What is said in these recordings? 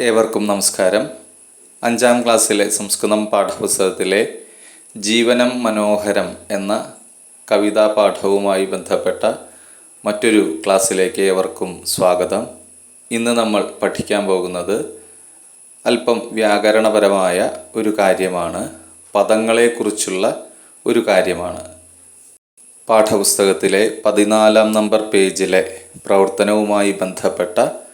ഏവർക്കും നമസ്കാരം. അഞ്ചാം ക്ലാസ്സിലെ സംസ്കൃതം പാഠപുസ്തകത്തിലെ ജീവനം മനോഹരം എന്ന കവിതാ പാഠവുമായി ബന്ധപ്പെട്ട മറ്റൊരു ക്ലാസ്സിലേക്ക് ഏവർക്കും സ്വാഗതം. ഇന്ന് നമ്മൾ പഠിക്കാൻ പോകുന്നത് അല്പം വ്യാകരണപരമായ ഒരു കാര്യമാണ്. പദങ്ങളെക്കുറിച്ചുള്ള ഒരു കാര്യമാണ്. പാഠപുസ്തകത്തിലെ പതിനാലാം നമ്പർ പേജിലെ പ്രവർത്തനവുമായി ബന്ധപ്പെട്ട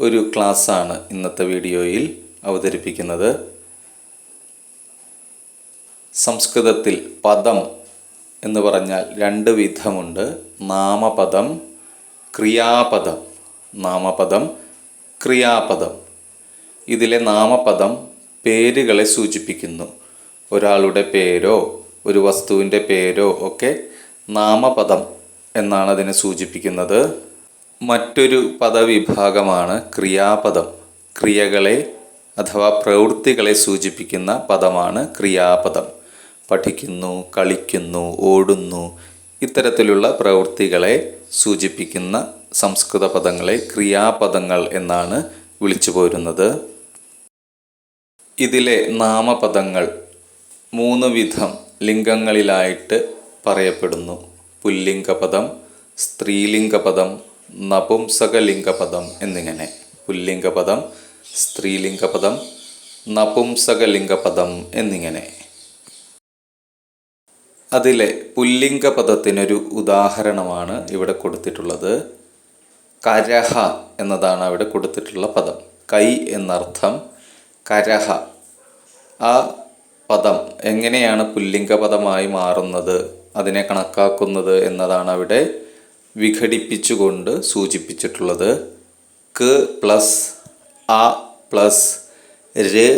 ഒരു ക്ലാസ്സാണ് ഇന്നത്തെ വീഡിയോയിൽ അവതരിപ്പിക്കുന്നത്. സംസ്കൃതത്തിൽ പദം എന്ന് പറഞ്ഞാൽ രണ്ട് വിധമുണ്ട്. നാമപദം ക്രിയാപദം. നാമപദം ക്രിയാപദം. ഇതിലെ നാമപദം പേരുകളെ സൂചിപ്പിക്കുന്നു. ഒരാളുടെ പേരോ ഒരു വസ്തുവിന്റെ പേരോ ഒക്കെ നാമപദം എന്നാണ് അതിനെ സൂചിപ്പിക്കുന്നത്. മറ്റൊരു പദവിഭാഗമാണ് ക്രിയാപദം. ക്രിയകളെ അഥവാ പ്രവൃത്തികളെ സൂചിപ്പിക്കുന്ന പദമാണ് ക്രിയാപദം. പഠിക്കുന്നു കളിക്കുന്നു ഓടുന്നു ഇത്തരത്തിലുള്ള പ്രവൃത്തികളെ സൂചിപ്പിക്കുന്ന സംസ്കൃത പദങ്ങളെ ക്രിയാപദങ്ങൾ എന്നാണ് വിളിച്ചു പോരുന്നത്. ഇതിലെ നാമപദങ്ങൾ മൂന്ന് വിധം ലിംഗങ്ങളിലായിട്ട് പറയപ്പെടുന്നു. പുല്ലിംഗപദം സ്ത്രീലിംഗപദം നപുംസകലിംഗപദം എന്നിങ്ങനെ. പുല്ലിംഗപദം സ്ത്രീലിംഗപദം നപുംസകലിംഗപദം എന്നിങ്ങനെ. അതിലെ പുല്ലിംഗപദത്തിനൊരു ഉദാഹരണമാണ് ഇവിടെ കൊടുത്തിട്ടുള്ളത്. കരഹ എന്നതാണ് അവിടെ കൊടുത്തിട്ടുള്ള പദം. കൈ എന്നർത്ഥം കരഹ. ആ പദം എങ്ങനെയാണ് പുല്ലിംഗപദമായി മാറുന്നത് അതിനെ കണക്കാക്കുന്നത് എന്നതാണ് അവിടെ വിഘടിപ്പിച്ചുകൊണ്ട് സൂചിപ്പിച്ചിട്ടുള്ളത് ക് പ്ലസ് അ പ്ലസ് ര്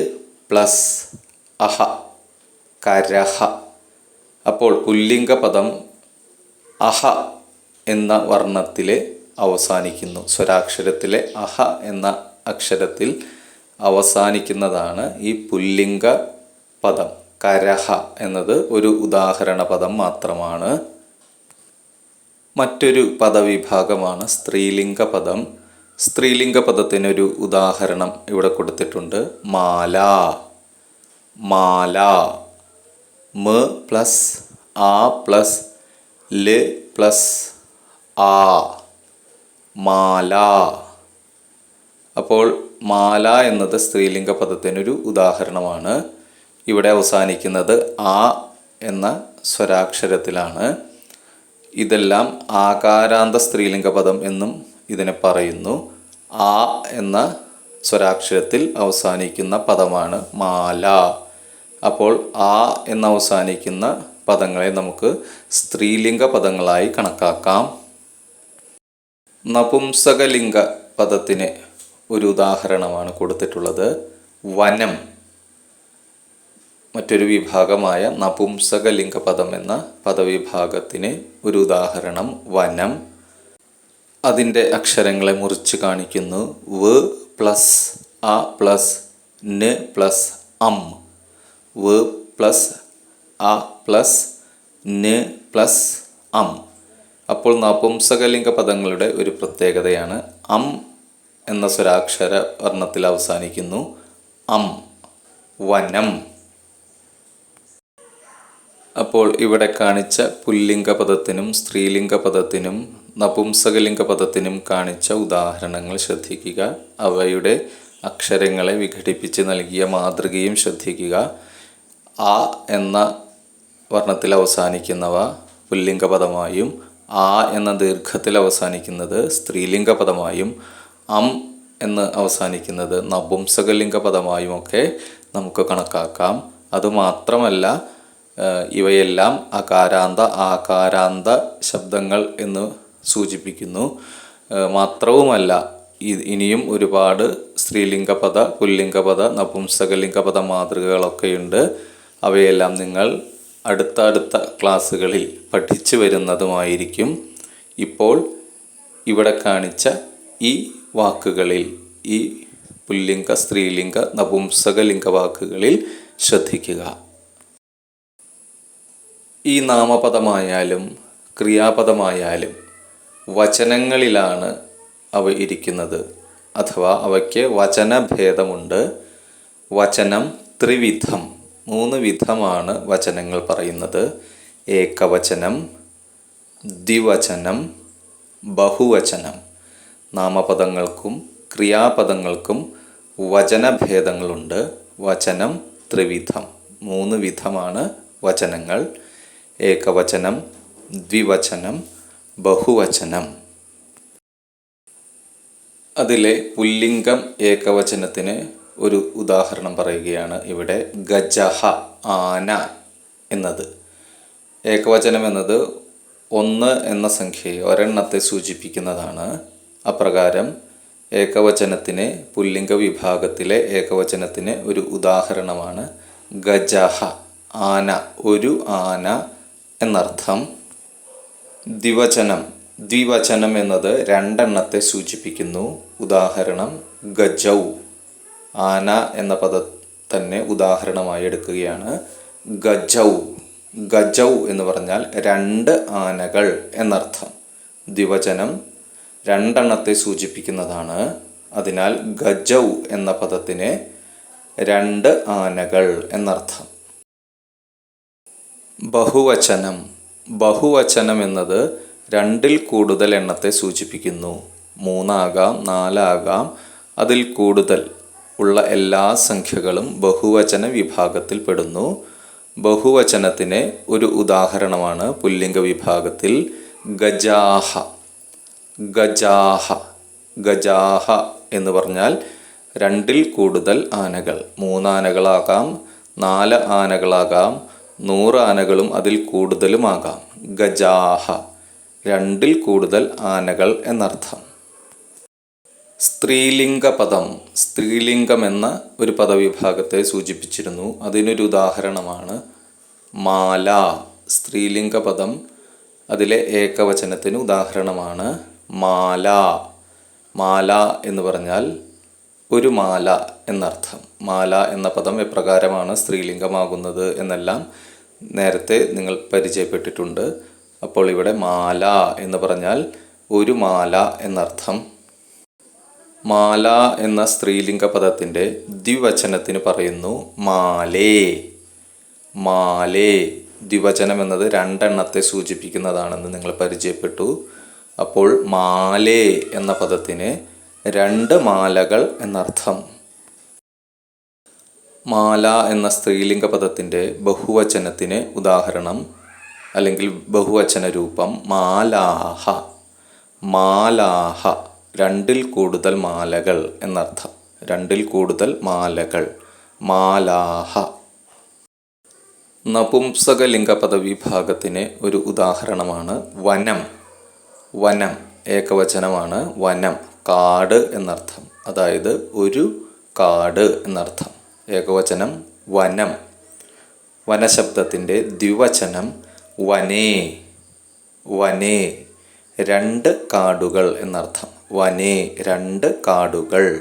പ്ലസ് അഹ കരഹ. അപ്പോൾ പുല്ലിംഗ പദം അഹ എന്ന വർണത്തിൽ അവസാനിക്കുന്നു. സ്വരാക്ഷരത്തിലെ അഹ എന്ന അക്ഷരത്തിൽ അവസാനിക്കുന്നതാണ് ഈ പുല്ലിംഗ പദം കരഹ എന്നത് ഒരു ഉദാഹരണ പദം മാത്രമാണ്. മറ്റൊരു പദവിഭാഗമാണ് സ്ത്രീലിംഗ പദം സ്ത്രീലിംഗ പദത്തിനൊരു ഉദാഹരണം ഇവിടെ കൊടുത്തിട്ടുണ്ട്. മാല. മാല. മ പ്ലസ് ആ പ്ലസ് ൽ പ്ലസ് ആ. മാല. അപ്പോൾ മാല എന്നത് സ്ത്രീലിംഗ പദത്തിനൊരു ഉദാഹരണമാണ്. ഇവിടെ അവസാനിക്കുന്നത് ആ എന്ന സ്വരാക്ഷരത്തിലാണ്. ഇതെല്ലാം ആകാരാന്ത സ്ത്രീലിംഗപദം എന്നും ഇതിനെ പറയുന്നു. ആ എന്ന സ്വരാക്ഷരത്തിൽ അവസാനിക്കുന്ന പദമാണ് മാല. അപ്പോൾ ആ എന്ന് അവസാനിക്കുന്ന പദങ്ങളെ നമുക്ക് സ്ത്രീലിംഗ പദങ്ങളായി കണക്കാക്കാം. നപുംസകലിംഗ പദത്തിന് ഒരു ഉദാഹരണമാണ് കൊടുത്തിട്ടുള്ളത്. വനം. മറ്റൊരു വിഭാഗമായ നപുംസകലിംഗ പദം എന്ന പദവിഭാഗത്തിന് ഒരു ഉദാഹരണം വനം. അതിന്റെ അക്ഷരങ്ങളെ മുറിച്ച് കാണിക്കുന്നു. വ് പ്ലസ് അ പ്ലസ് ന് പ്ലസ് അം. വ് പ്ലസ് അ പ്ലസ് ന് പ്ലസ് അം. അപ്പോൾ നപുംസകലിംഗ പദങ്ങളുടെ ഒരു പ്രത്യേകതയാണ് അം എന്ന സ്വരാക്ഷര വർണത്തിൽ അവസാനിക്കുന്നു. അം. വനം. അപ്പോൾ ഇവിടെ കാണിച്ച പുല്ലിംഗ പദത്തിനും സ്ത്രീലിംഗ പദത്തിനും നപുംസകലിംഗ പദത്തിനും കാണിച്ച ഉദാഹരണങ്ങൾ ശ്രദ്ധിക്കുക. അവയുടെ അക്ഷരങ്ങളെ വിഘടിപ്പിച്ച് നൽകിയ മാതൃകയും ശ്രദ്ധിക്കുക. ആ എന്ന വർണത്തിൽ അവസാനിക്കുന്നവ പുല്ലിംഗ പദമായും ആ എന്ന ദീർഘത്തിൽ അവസാനിക്കുന്നത് സ്ത്രീലിംഗ പദമായും അം എന്ന് അവസാനിക്കുന്നത് നപുംസകലിംഗ പദമായും ഒക്കെ നമുക്ക് കണക്കാക്കാം. അതുമാത്രമല്ല ഇവയെല്ലാം അകാരാന്ത ആകാരാന്ത ശബ്ദങ്ങൾ എന്ന് സൂചിപ്പിക്കുന്നു. മാത്രവുമല്ല ഇനിയും ഒരുപാട് സ്ത്രീലിംഗപദ പുല്ലിംഗപദ നപുംസകലിംഗപദ മാതൃകകളൊക്കെയുണ്ട്. അവയെല്ലാം നിങ്ങൾ അടുത്ത അടുത്ത ക്ലാസ്സുകളിൽ പഠിച്ചു വരുന്നതുമായിരിക്കും. ഇപ്പോൾ ഇവിടെ കാണിച്ച ഈ വാക്കുകളിൽ ഈ പുല്ലിംഗ സ്ത്രീലിംഗ നപുംസകലിംഗ വാക്കുകളിൽ ശ്രദ്ധിക്കുക. ഈ നാമപദമായാലും ക്രിയാപദമായാലും വചനങ്ങളിലാണ് അവ ഇരിക്കുന്നത്. അഥവാ അവയ്ക്ക് വചനഭേദമുണ്ട്. വചനം ത്രിവിധം. മൂന്ന് വിധമാണ് വചനങ്ങൾ പറയുന്നത്. ഏകവചനം ദ്വിവചനം ബഹുവചനം. നാമപദങ്ങൾക്കും ക്രിയാപദങ്ങൾക്കും വചനഭേദങ്ങളുണ്ട്. വചനം ത്രിവിധം. മൂന്ന് വിധമാണ് വചനങ്ങൾ. ഏകവചനം ദ്വിവചനം ബഹുവചനം. അതിലെ പുല്ലിംഗം ഏകവചനത്തിന് ഒരു ഉദാഹരണം പറയുകയാണ് ഇവിടെ ഗജഹ ആന എന്നത്. ഏകവചനം എന്നത് ഒന്ന് എന്ന സംഖ്യയെ ഒരെണ്ണത്തെ സൂചിപ്പിക്കുന്നതാണ്. അപ്രകാരം ഏകവചനത്തിന് പുല്ലിംഗ വിഭാഗത്തിലെ ഏകവചനത്തിന് ഒരു ഉദാഹരണമാണ് ഗജഹ ആന. ഒരു ആന എന്നർത്ഥം ദ്വിവചനം. ദ്വിവചനം എന്നത് രണ്ടെണ്ണത്തെ സൂചിപ്പിക്കുന്നു. ഉദാഹരണം ഗജൗ. ആന എന്ന പദ തന്നെ ഉദാഹരണമായി എടുക്കുകയാണ്. ഗജൗ. ഗജൗ എന്ന് പറഞ്ഞാൽ രണ്ട് ആനകൾ എന്നർത്ഥം. ദ്വിവചനം രണ്ടെണ്ണത്തെ സൂചിപ്പിക്കുന്നതാണ്. അതിനാൽ ഗജൗ എന്ന പദത്തിന് രണ്ട് ആനകൾ എന്നർത്ഥം. ബഹുവചനം. ബഹുവചനം എന്നത് രണ്ടിൽ കൂടുതൽ എണ്ണത്തെ സൂചിപ്പിക്കുന്നു. മൂന്നാകാം നാലാകാം അതിൽ കൂടുതൽ ഉള്ള എല്ലാ സംഖ്യകളും ബഹുവചന വിഭാഗത്തിൽ പെടുന്നു. ബഹുവചനത്തിന് ഒരു ഉദാഹരണമാണ് പുല്ലിംഗ വിഭാഗത്തിൽ ഗജാഹ. ഗജാഹ. ഗജാഹ എന്ന് പറഞ്ഞാൽ രണ്ടിൽ കൂടുതൽ ആനകൾ. മൂന്നാനകളാകാം നാല് ആനകളാകാം നൂറ് ആനകളും അതിൽ കൂടുതലുമാകാം. ഗജാഹ. രണ്ടിൽ കൂടുതൽ ആനകൾ എന്നർത്ഥം. സ്ത്രീലിംഗ പദം സ്ത്രീലിംഗം എന്ന ഒരു പദവിഭാഗത്തെ സൂചിപ്പിച്ചിരുന്നു. അതിനൊരു ഉദാഹരണമാണ് മാല. സ്ത്രീലിംഗ പദം അതിലെ ഏകവചനത്തിന് ഉദാഹരണമാണ് മാല. മാല എന്ന് പറഞ്ഞാൽ ഒരു മാല എന്നർത്ഥം. മാല എന്ന പദം എപ്രകാരമാണ് സ്ത്രീലിംഗമാകുന്നത് എന്നെല്ലാം നേരത്തെ നിങ്ങൾ പരിചയപ്പെട്ടിട്ടുണ്ട്. അപ്പോൾ ഇവിടെ മാല എന്ന് പറഞ്ഞാൽ ഒരു മാല എന്നർത്ഥം. മാല എന്ന സ്ത്രീലിംഗ പദത്തിന്റെ ദ്വിവചനത്തിന് പറയുന്നു മാലേ. മാലേ. ദ്വിവചനം എന്നത് രണ്ടെണ്ണത്തെ സൂചിപ്പിക്കുന്നതാണെന്ന് നിങ്ങൾ പരിചയപ്പെട്ടു. അപ്പോൾ മാലേ എന്ന പദത്തിന് രണ്ട് മാലകൾ എന്നർത്ഥം. മാല എന്ന സ്ത്രീലിംഗ പദത്തിന്റെ ബഹുവചനത്തിന് ഉദാഹരണം അല്ലെങ്കിൽ ബഹുവചന രൂപം മാലാഹ. മാലാഹ രണ്ടിൽ കൂടുതൽ മാലകൾ എന്നർത്ഥം. രണ്ടിൽ കൂടുതൽ മാലകൾ. മാലാഹ. നപുംസകലിംഗ പദവിഭാഗത്തിന് ഒരു ഉദാഹരണമാണ് വനം. വനം ഏകവചനമാണ് വനം. കാട് എന്നർത്ഥം. അതായത് ഒരു കാട് എന്നർത്ഥം. ഏകവചനം വനം. വനശബ്ദത്തിന്റെ ദ്വിവചനം വനേ. വനേ. രണ്ട് കാടുകൾ എന്നർത്ഥം. വനേ രണ്ട് കാടുകൾ.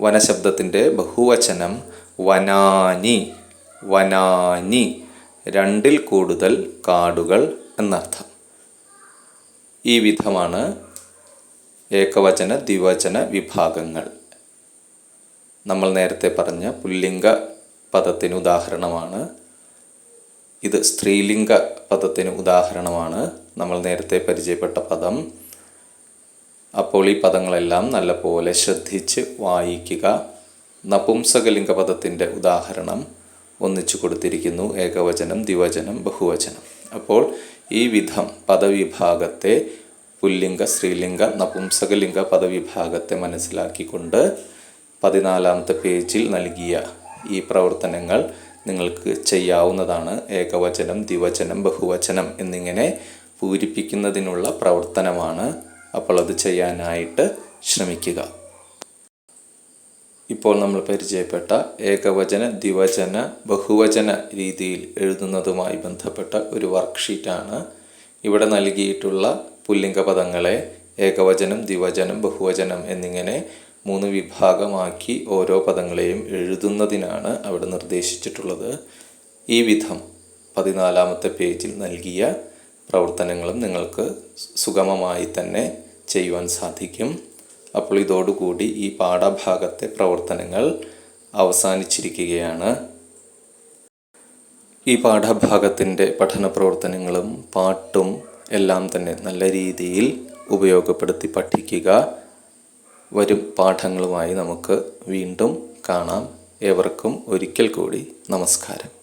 വനശബ്ദത്തിന്റെ ബഹുവചനം വനാനി. വനാനി. രണ്ടിൽ കൂടുതൽ കാടുകൾ എന്നർത്ഥം. ഈ വിധമാണ് ഏകവചന ദ്വിവചന വിഭാഗങ്ങൾ. നമ്മൾ നേരത്തെ പറഞ്ഞ പുല്ലിംഗ പദത്തിന് ഉദാഹരണമാണ്. ഇത് സ്ത്രീലിംഗ പദത്തിന് ഉദാഹരണമാണ്. നമ്മൾ നേരത്തെ പരിചയപ്പെട്ട പദം. അപ്പോൾ ഈ പദങ്ങളെല്ലാം നല്ലപോലെ ശ്രദ്ധിച്ച് വായിക്കുക. നപുംസകലിംഗ പദത്തിന്റെ ഉദാഹരണം ഒന്നിച്ചു കൊടുത്തിരിക്കുന്നു. ഏകവചനം ദ്വിവചനം ബഹുവചനം. അപ്പോൾ ഈ വിധം പദവിഭാഗത്തെ പുല്ലിംഗ സ്ത്രീലിംഗ നപുംസകലിംഗ പദവിഭാഗത്തെ മനസ്സിലാക്കിക്കൊണ്ട് പതിനാലാമത്തെ പേജിൽ നൽകിയ ഈ പ്രവർത്തനങ്ങൾ നിങ്ങൾക്ക് ചെയ്യാവുന്നതാണ്. ഏകവചനം ദ്വിവചനം ബഹുവചനം എന്നിങ്ങനെ പൂരിപ്പിക്കുന്നതിനുള്ള പ്രവർത്തനമാണ്. അപ്പോൾ അത് ചെയ്യാനായിട്ട് ശ്രമിക്കുക. ഇപ്പോൾ നമ്മൾ പരിചയപ്പെട്ട ഏകവചന ദ്വിവചന ബഹുവചന രീതിയിൽ എഴുതുന്നതുമായി ബന്ധപ്പെട്ട ഒരു വർക്ക്ഷീറ്റാണ് ഇവിടെ നൽകിയിട്ടുള്ള പുല്ലിംഗ പദങ്ങളെ ഏകവചനം ദ്വിവചനം ബഹുവചനം എന്നിങ്ങനെ മൂന്ന് വിഭാഗമാക്കി ഓരോ പദങ്ങളെയും എഴുതുന്നതിനാണ് അവിടെ നിർദ്ദേശിച്ചിട്ടുള്ളത്. ഈ വിധം പതിനാലാമത്തെ പേജിൽ നൽകിയ പ്രവർത്തനങ്ങളും നിങ്ങൾക്ക് സുഗമമായി തന്നെ ചെയ്യുവാൻ സാധിക്കും. അപ്പോൾ ഇതോടുകൂടി ഈ പാഠഭാഗത്തെ പ്രവർത്തനങ്ങൾ അവസാനിച്ചിരിക്കുകയാണ്. ഈ പാഠഭാഗത്തിന്റെ പഠന പ്രവർത്തനങ്ങളും പാട്ടും എല്ലാം തന്നെ നല്ല രീതിയിൽ ഉപയോഗപ്പെടുത്തി പഠിക്കുക. വരും പാഠങ്ങളുമായി നമുക്ക് വീണ്ടും കാണാം. ഏവർക്കും ഒരിക്കൽ കൂടി നമസ്കാരം.